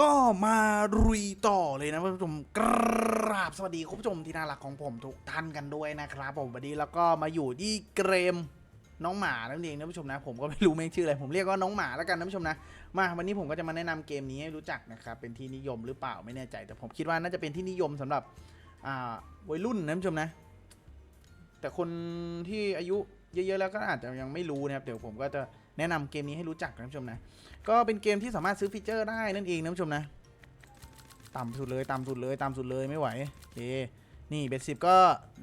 ก็มารุยต่อเลยนะคุณผู้ชมกราบสวัสดีคุณผู้ชมที่น่ารักของผมทุกท่านกันด้วยนะครับผมวันนี้แล้วก็มาอยู่ที่เกมน้องหมานั่นเองนะผู้ชมนะ ผมก็ไม่รู้แม่งชื่ออะไรผมเรียกว่าน้องหมาแล้วกันนะผู้ชมนะมาวันนี้ผมก็จะมาแนะนำเกมนี้ให้รู้จักนะครับเป็นที่นิยมหรือเปล่าไม่แน่ใจ แต่ผมคิดว่าน่าจะเป็นที่นิยมสำหรับวัยรุ่นนะผู้ชมนะ แต่คนที่อายุเยอะๆแล้วก็อาจจะยังไม่รู้นะครับเดี๋ยวผมก็จะ แนะนำเกมนี้ให้รู้จักนะผู้ชมนะ ก็เป็นเกมที่สามารถซื้อฟีเจอร์ได้นั่นเองนะผู้ชมนะ ต่ำสุดเลยต่ำสุดเลยต่ำสุดเลยไม่ไหวเคนี่เบ็ดสิบก็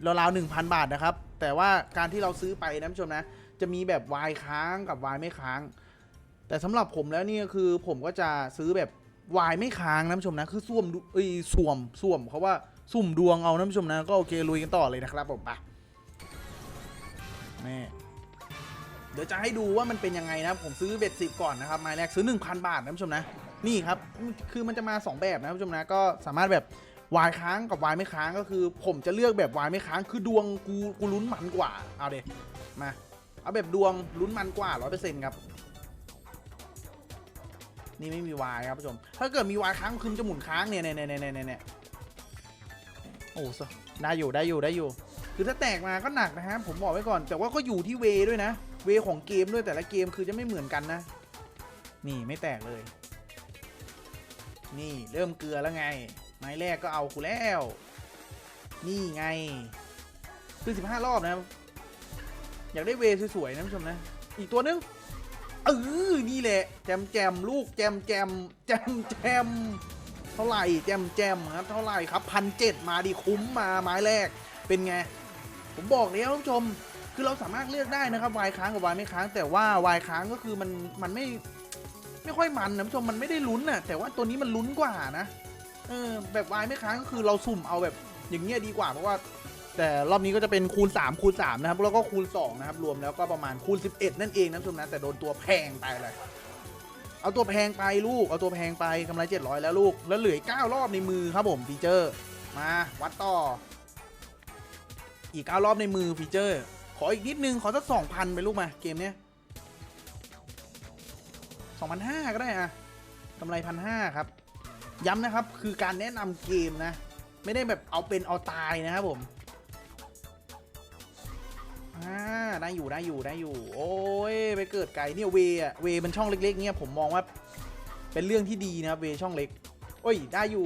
ราวๆหนึ่งพันบาทนะครับ แต่ว่าการที่เราซื้อไปนะผู้ชมนะ จะมีแบบวายค้างกับวายไม่ค้าง แต่สำหรับผมแล้วนี่ก็คือผมก็จะซื้อแบบวายไม่ค้างนะผู้ชมนะ คือส่วมเอ้ยส่วมส่วมเขาว่าสุ่มดวงเอานะผู้ชมนะ ก็โอเคลุยกันต่อเลยนะครับผมไปแม่ เดี๋ยวจะให้ดูว่ามันเป็นยังไงนะผมซื้อเบ็ดสิบก่อนนะครับไม้แรกซื้อ 1,000 บาทนะผู้ชมนะนี่ครับคือมันจะมา 2 แบบนะผู้ชมนะก็สามารถแบบวายค้างกับวายไม่ค้างก็คือ ผมจะเลือกแบบวายไม่ค้างคือดวงกูกูลุ้นมันกว่าเอาเด็มาเอาแบบดวงลุ้นมันกว่า100%ครับนี่ไม่มีวายครับผู้ชม ถ้าเกิดมีวายค้างคือมันจะหมุนค้างเนี่ยเนี่ยเนี่ยเนี่ยเนี่ยโอ้ได้อยู่ได้อยู่ได้อยู่ คือถ้าแตกมาก็หนักนะฮะผมบอกไว้ก่อน แต่ว่าก็อยู่ที่เวด้วยนะ เวของเกมด้วยแต่ละเกมคือจะไม่เหมือนกันนะ นี่ไม่แตกเลย นี่เริ่มเกลือแล้วไง ไม้แรกก็เอากูแล้ว นี่ไงคือ15รอบนะ อยากได้เวสวยๆนะผู้ชมนะ อีกตัวนึงเออนี่แหละ แจมแจมลูกแจมแจมแจมแจมเท่าไหร่แจมแจมครับ เท่าไหร่ครับพันเจ็ดมาดีคุ้มมาไม้แรกเป็นไง ผมบอกแล้วท่านผู้ชม คือเราสามารถเลือกได้นะครับวายค้างกับวายไม่ค้าง แต่ว่าวายค้างก็คือมันมันไม่ไม่ค่อยมันนะผู้ชมมันไม่ได้ลุ้นน่ะแต่ว่าตัวนี้มันลุ้นกว่านะเออแบบวายไม่ค้างก็คือเราสุ่มเอาแบบอย่างเงี้ยดีกว่าเพราะว่า แต่รอบนี้ก็จะเป็นคูณ 3 คูณ3นะครับแล้วก็คูณ2นะครับรวมแล้วก็ประมาณคูณ 11 นั่นเองนะท่านผู้ชมนะแต่โดนตัวแพงไปเลยเอาตัวแพงไปลูกเอาตัวแพงไปกำไร700 แล้วลูกแล้วเหลืออก9รอบในมือครับผมฟีเจอร์ มาวัดต่อ อีก9รอบในมือฟีเจอร์ ขออีกนิดนึง ขอสัก2,000ไปลูกมา เกมเนี้ย2,500ก็ได้อะกำไรพันห้าครับ ย้ำนะครับคือการแนะนำเกมนะ ไม่ได้แบบเอาเป็นเอาตายนะครับผมอ่าได้อยู่ได้อยู่ได้อยู่ โอ้ยไปเกิดไก่เนี่ยเวอะเวมันช่องเล็ก ๆ เนี่ยผมมองว่า เป็นเรื่องที่ดีนะครับเวช่องเล็ก โอ้ยได้อยู่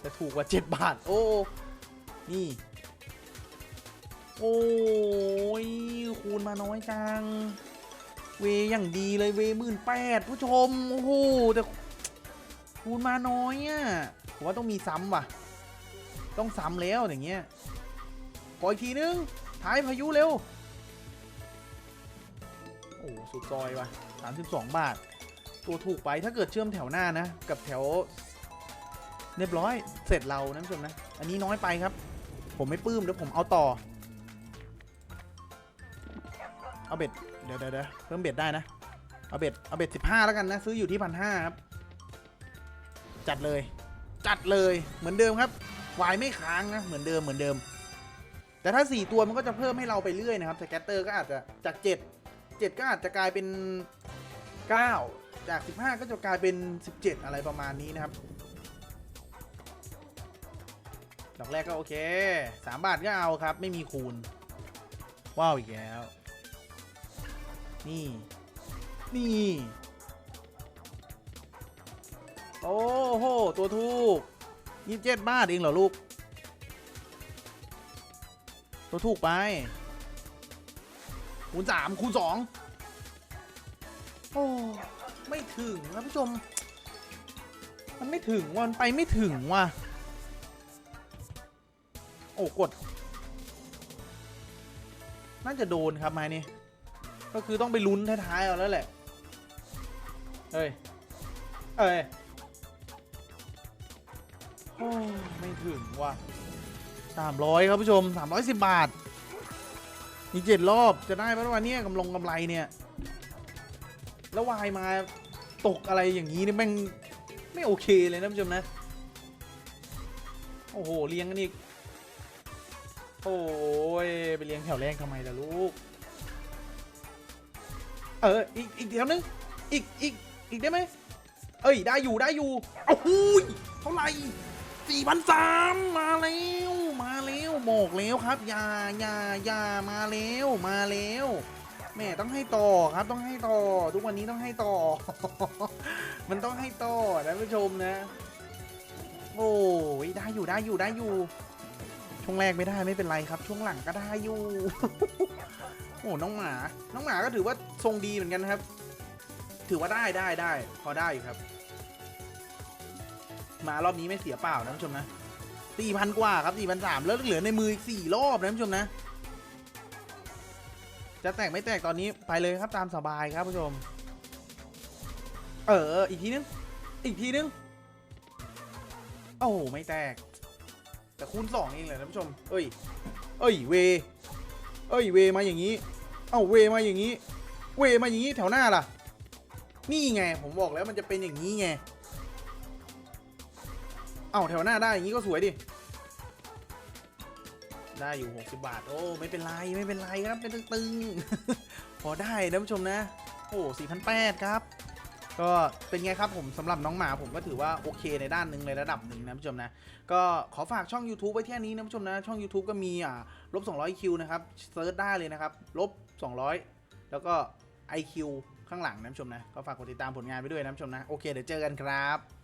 แต่ถูกกว่า 7 บาท โอ้ นี่ โอ้ยคูณมาน้อยจัง เวอย่างดีเลยเวหมื่นแปดผู้ชม โอ้โหแต่คูณมาน้อยอะผมว่าต้องมีซ้ำว่ะ ต้องซ้ำแล้วอย่างเงี้ยขออีกทีนึง ท้ายพายุเร็ว โอ้สุดซอยว่ะ 32 บาท ตัวถูกไปถ้าเกิดเชื่อมแถวหน้านะ กับแถว เรียบร้อย เสร็จเรานะผู้ชมนะ อันนี้น้อยไปครับ ผมไม่ปลื้มเดี๋ยวผมเอาต่อ เอาเบ็ดเดี๋ยวเดี๋ยวเพิ่มเบ็ดได้นะ เอาเบ็ดเอาเบ็ด15แล้วกันนะ ซื้ออยู่ที่พันห้าครับ จัดเลย จัดเลยเหมือนเดิมครับวายไม่ค้างนะเหมือนเดิมเหมือนเดิม แต่ถ้า 4 ตัวมันก็จะเพิ่มให้เราไปเรื่อยนะครับสแกตเตอร์ก็อาจจะจาก 7 7 ก็อาจจะกลายเป็น 9 จาก 15 ก็จะกลายเป็น 17 อะไรประมาณนี้นะครับ ดอกแรกก็โอเค 3 บาทก็เอาครับ ไม่มีคูณ ว้าวอีกแล้ว นี่ นี่ โอ้โห ตัวทูก27บเจ็ดบาทเองเหรอลูก ตัวถูกไป คูณสามคูณสองโอ้ ไม่ถึงนะผู้ชม มันไม่ถึงวันไปไม่ถึงว่ะ โอ้ กด น่าจะโดนครับไม้นี่ ก็คือต้องไปลุ้นท้ายๆเอาแล้วแหละ เฮ้ย เอ้ยโอ้ไม่ถึงว่ะสามร้อยครับผู้ชมสามร้อยสิบบาท มีเจ็ดรอบจะได้ไหมวันนี้กำลงกำไรเนี่ย แล้ววายมาตกอะไรอย่างนี้เนี่ยแม่งไม่โอเคเลยนะผู้ชมนะ โอ้โหเลี้ยงกันอีก โอ้ยไปเลี้ยงแถวแรกทำไมล่ะลูก เอออีกอีกแถวนึงอีกอีกอีกได้ไหมเอ้ยได้อยู่ได้อยู่โอ้โหเท่าไหร่สี่พันสามมาแล้วมาแล้วบอกแล้วครับอย่าอย่าอย่ามาแล้วมาแล้วแม่ต้องให้ต่อครับต้องให้ต่อ ทุกวันนี้ต้องให้ต่อ มันต้องให้ต่อนะผู้ชมนะ โอ้ยได้อยู่ได้อยู่ได้อยู่ ช่วงแรกไม่ได้ไม่เป็นไรครับ ช่วงหลังก็ได้อยู่ โอ้น้องหมา น้องหมาก็ถือว่าทรงดีเหมือนกันนะครับ ถือว่าได้ได้ได้ พอได้อยู่ครับ มารอบนี้ไม่เสียเปล่านะผู้ชมนะสี่พันกว่าครับสี่พันสามแล้วเหลือในมืออีกสี่รอบนะผู้ชมนะ จะแตกไม่แตกตอนนี้ไปเลยครับตามสบายครับผู้ชม เออ อีกทีนึง อีกทีนึง โอ้โหไม่แตก แต่คูณสองเองเลยนะผู้ชม เอ้ย เอ้ยเว เอ้ยเวมาอย่างนี้ เอ้าเวมาอย่างนี้ เวมาอย่างนี้แถวหน้าล่ะ นี่ไงผมบอกแล้วมันจะเป็นอย่างนี้ไง เอ้าแถวหน้าได้อย่างนี้ก็สวยดิ ได้อยู่ 60 บาท โอ้ไม่เป็นไรไม่เป็นไรครับเป็นตึงๆ พอได้นะผู้ชมนะ โอ้4,800ครับ ก็เป็นไงครับผมสำหรับน้องหมาผมก็ถือว่าโอเคในด้านหนึ่งในระดับหนึ่งนะผู้ชมนะ ก็ขอฝากช่อง YouTube ไว้ที่นี้นะผู้ชมนะ ช่อง YouTube ก็มีอ่าลบ200 คิวนะครับเซิร์ชได้เลยนะครับลบ200 แล้วก็ IQ ข้างหลังนะผู้ชมนะ ก็ฝากกดติดตามผลงานไปด้วยนะผู้ชมนะ โอเค เดี๋ยวเจอกันครับ